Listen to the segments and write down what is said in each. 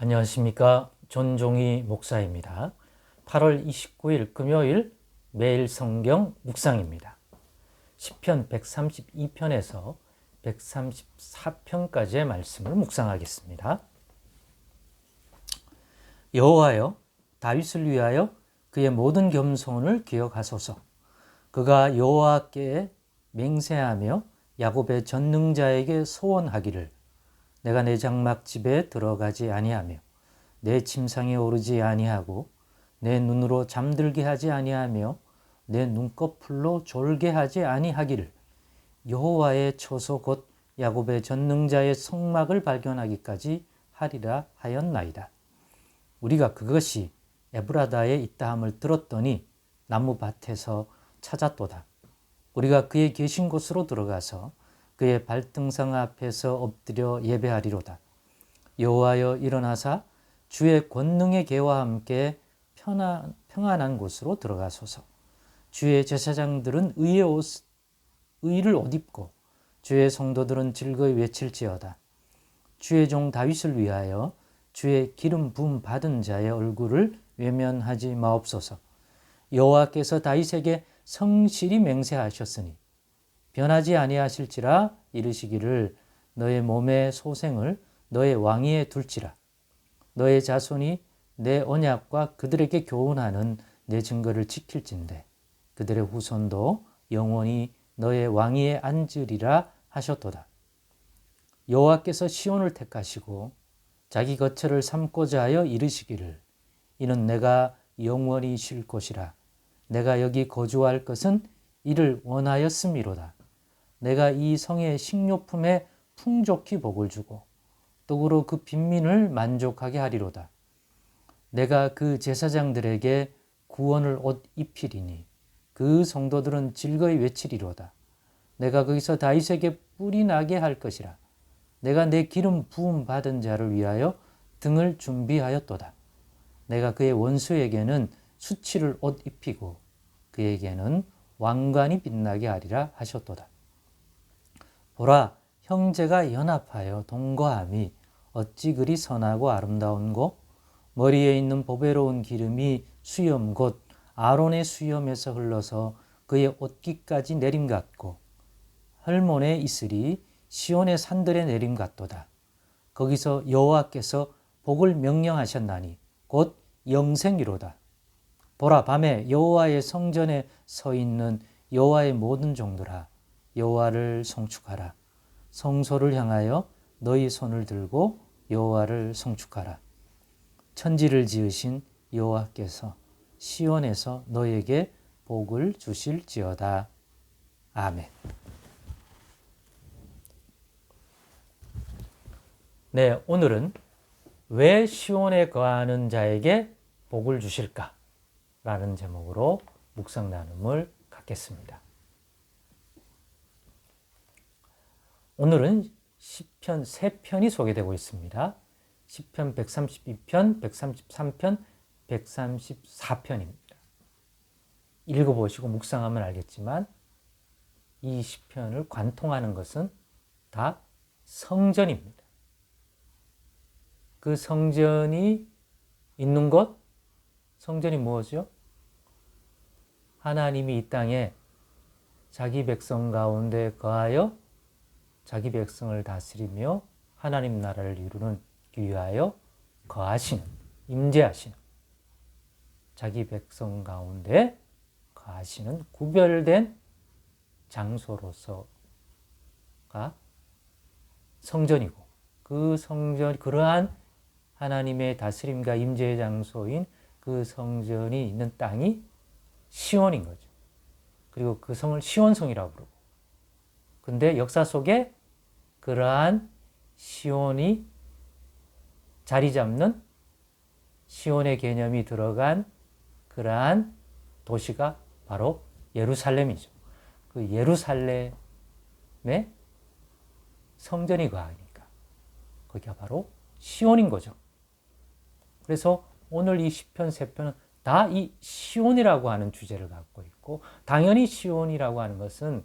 안녕하십니까. 존종희 목사입니다. 8월 29일 금요일 매일 성경 묵상입니다. 10편 132편에서 134편까지의 말씀을 묵상하겠습니다. 여호와여 다윗을 위하여 그의 모든 겸손을 기억하소서. 그가 여호와께 맹세하며 야곱의 전능자에게 소원하기를 내가 내 장막 집에 들어가지 아니하며 내 침상에 오르지 아니하고 내 눈으로 잠들게 하지 아니하며 내 눈꺼풀로 졸게 하지 아니하기를 여호와의 처소 곧 야곱의 전능자의 성막을 발견하기까지 하리라 하였나이다. 우리가 그것이 에브라다에 있다함을 들었더니 나무 밭에서 찾았도다. 우리가 그의 계신 곳으로 들어가서 그의 발등상 앞에서 엎드려 예배하리로다. 여호와여 일어나사 주의 권능의 개와 함께 편안, 평안한 곳으로 들어가소서. 주의 제사장들은 의의 옷, 의를 옷 입고 주의 성도들은 즐거이 외칠지어다. 주의 종 다윗을 위하여 주의 기름 부음 받은 자의 얼굴을 외면하지 마옵소서. 여호와께서 다윗에게 성실히 맹세하셨으니 변하지 아니하실지라 이르시기를 너의 몸의 소생을 너의 왕위에 둘지라 너의 자손이 내 언약과 그들에게 교훈하는 내 증거를 지킬진대 그들의 후손도 영원히 너의 왕위에 앉으리라 하셨도다. 여호와께서 시온을 택하시고 자기 거처를 삼고자 하여 이르시기를 이는 내가 영원히 쉴 곳이라 내가 여기 거주할 것은 이를 원하였음이로다. 내가 이 성의 식료품에 풍족히 복을 주고 떡으로 그 빈민을 만족하게 하리로다. 내가 그 제사장들에게 구원을 옷 입히리니 그 성도들은 즐거이 외치리로다. 내가 거기서 다윗에게 뿔이 나게 할 것이라. 내가 내 기름 부음 받은 자를 위하여 등을 준비하였도다. 내가 그의 원수에게는 수치를 옷 입히고 그에게는 왕관이 빛나게 하리라 하셨도다. 보라 형제가 연합하여 동거함이 어찌 그리 선하고 아름다운고 머리에 있는 보배로운 기름이 수염 곧 아론의 수염에서 흘러서 그의 옷깃까지 내림 같고 헐몬의 이슬이 시온의 산들에 내림 같도다. 거기서 여호와께서 복을 명령하셨나니 곧 영생이로다. 보라 밤에 여호와의 성전에 서 있는 여호와의 모든 종들아 여호와를 송축하라. 성소를 향하여 너희 손을 들고 여호와를 송축하라. 천지를 지으신 여호와께서 시온에서 너에게 복을 주실지어다. 아멘. 네, 오늘은 왜 시온에 거하는 자에게 복을 주실까? 라는 제목으로 묵상 나눔을 갖겠습니다. 오늘은 10편 3편이 소개되고 있습니다. 10편 132편, 133편, 134편입니다. 읽어보시고 묵상하면 알겠지만 이 시편을 관통하는 것은 다 성전입니다. 그 성전이 있는 곳, 성전이 무엇이요? 하나님이 이 땅에 자기 백성 가운데 거하여 자기 백성을 다스리며 하나님 나라를 이루는 위하여 거하시는 임재하시는 자기 백성 가운데 거하시는 구별된 장소로서가 성전이고 그 성전 그러한 하나님의 다스림과 임재의 장소인 그 성전이 있는 땅이 시온인 거죠. 그리고 그 성을 시온성이라고 부르고. 근데 역사 속에 그러한 시온이 자리 잡는 시온의 개념이 들어간 그러한 도시가 바로 예루살렘이죠. 그 예루살렘의 성전이 거하니까 거기가 바로 시온인 거죠. 그래서 오늘 이 시편 세 편은 다 이 시온이라고 하는 주제를 갖고 있고 당연히 시온이라고 하는 것은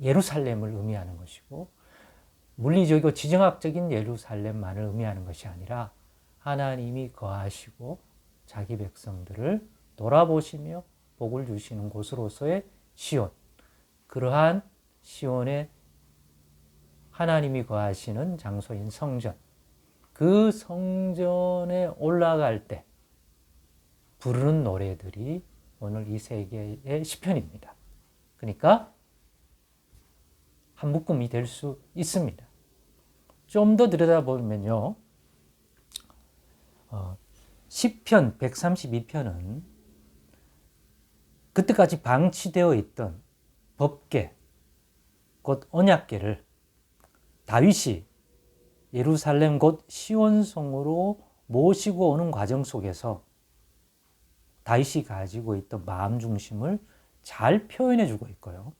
예루살렘을 의미하는 것이고 물리적이고 지정학적인 예루살렘만을 의미하는 것이 아니라 하나님이 거하시고 자기 백성들을 돌아보시며 복을 주시는 곳으로서의 시온. 그러한 시온의 하나님이 거하시는 장소인 성전. 그 성전에 올라갈 때 부르는 노래들이 오늘 이세 개의 시편입니다. 그러니까 한 묶음이 될 수 있습니다. 좀 더 들여다보면요. 어, 시편 132편은 그때까지 방치되어 있던 법계, 곧 언약계를 다윗이 예루살렘 곧 시온성으로 모시고 오는 과정 속에서 다윗이 가지고 있던 마음 중심을 잘 표현해 주고 있고요.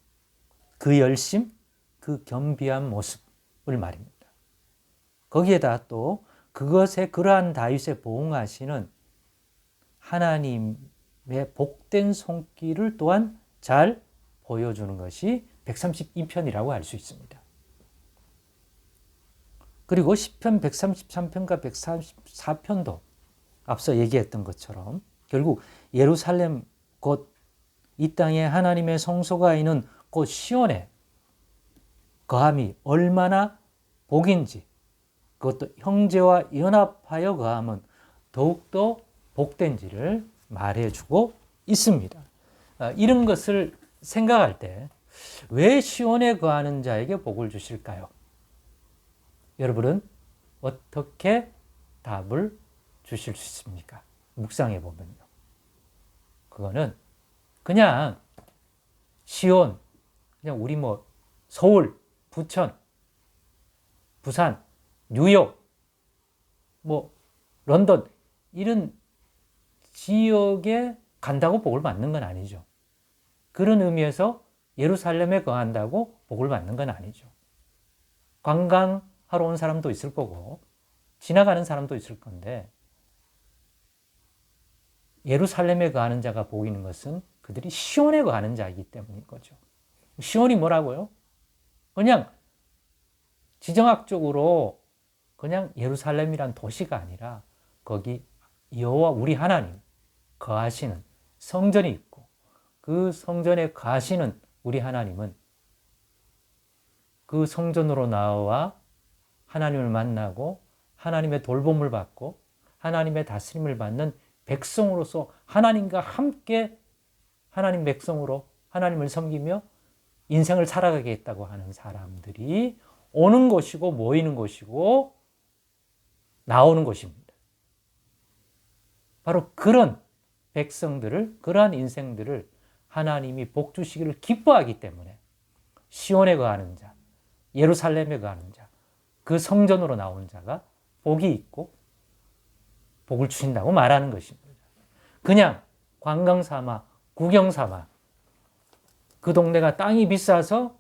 그 열심, 그 겸비한 모습을 말입니다. 거기에다 또 그것에 그러한 다윗의 보응하시는 하나님의 복된 손길을 또한 잘 보여주는 것이 132편이라고 할수 있습니다. 그리고 10편, 133편과 134편도 앞서 얘기했던 것처럼 결국 예루살렘 곧 이 땅에 하나님의 성소가 있는 곧 시온에 거함이 얼마나 복인지 그것도 형제와 연합하여 거함은 더욱더 복된지를 말해주고 있습니다. 아, 이런 것을 생각할 때 왜 시온에 거하는 자에게 복을 주실까요? 여러분은 어떻게 답을 주실 수 있습니까? 묵상해 보면요. 그거는 그냥 시온, 그냥 우리 뭐 서울, 부천, 부산, 뉴욕, 뭐 런던 이런 지역에 간다고 복을 받는 건 아니죠. 그런 의미에서 예루살렘에 거한다고 복을 받는 건 아니죠. 관광하러 온 사람도 있을 거고 지나가는 사람도 있을 건데 예루살렘에 거하는 자가 보이는 것은 그들이 시온에 거하는 자이기 때문인 거죠. 시온이 뭐라고요? 그냥 지정학적으로 그냥 예루살렘이란 도시가 아니라 거기 여호와 우리 하나님 거하시는 성전이 있고 그 성전에 거하시는 우리 하나님은 그 성전으로 나와 하나님을 만나고 하나님의 돌봄을 받고 하나님의 다스림을 받는 백성으로서 하나님과 함께 하나님 백성으로 하나님을 섬기며 인생을 살아가겠다고 하는 사람들이 오는 곳이고 모이는 곳이고 나오는 곳입니다. 바로 그런 백성들을 그러한 인생들을 하나님이 복 주시기를 기뻐하기 때문에 시온에 거하는 자, 예루살렘에 거하는 자, 그 성전으로 나온 자가 복이 있고 복을 주신다고 말하는 것입니다. 그냥 관광 삼아, 구경 삼아, 그 동네가 땅이 비싸서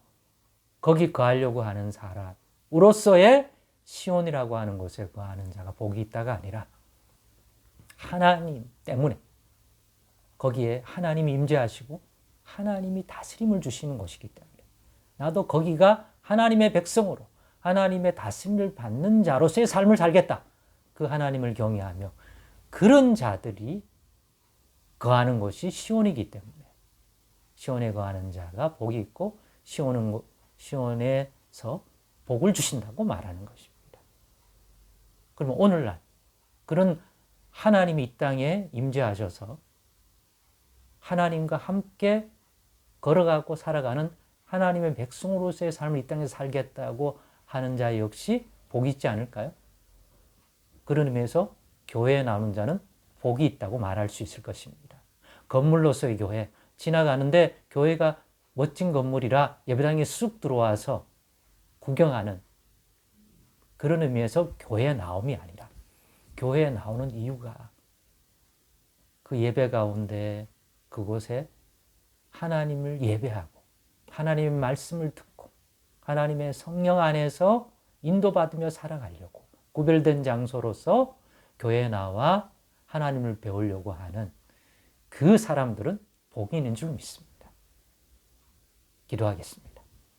거기 거하려고 하는 사람으로서의 시온이라고 하는 곳에 거하는 자가 복이 있다가 아니라 하나님 때문에 거기에 하나님이 임재하시고 하나님이 다스림을 주시는 곳이기 때문에 나도 거기가 하나님의 백성으로 하나님의 다스림을 받는 자로서의 삶을 살겠다. 그 하나님을 경외하며 그런 자들이 거하는 곳이 시온이기 때문에 시온에 거하는 자가 복이 있고 시온은 시온에서 복을 주신다고 말하는 것입니다. 그러면 오늘날 그런 하나님이 이 땅에 임재하셔서 하나님과 함께 걸어가고 살아가는 하나님의 백성으로서의 삶을 이 땅에서 살겠다고 하는 자 역시 복이 있지 않을까요? 그런 의미에서 교회에 나오는 자는 복이 있다고 말할 수 있을 것입니다. 건물로서의 교회, 지나가는데 교회가 멋진 건물이라 예배당에 쑥 들어와서 구경하는 그런 의미에서 교회에 나옴이 아니라 교회에 나오는 이유가 그 예배 가운데 그곳에 하나님을 예배하고 하나님의 말씀을 듣고 하나님의 성령 안에서 인도받으며 살아가려고 구별된 장소로서 교회에 나와 하나님을 배우려고 하는 그 사람들은 복이 있는 줄 믿습니다. 기도하겠습니다.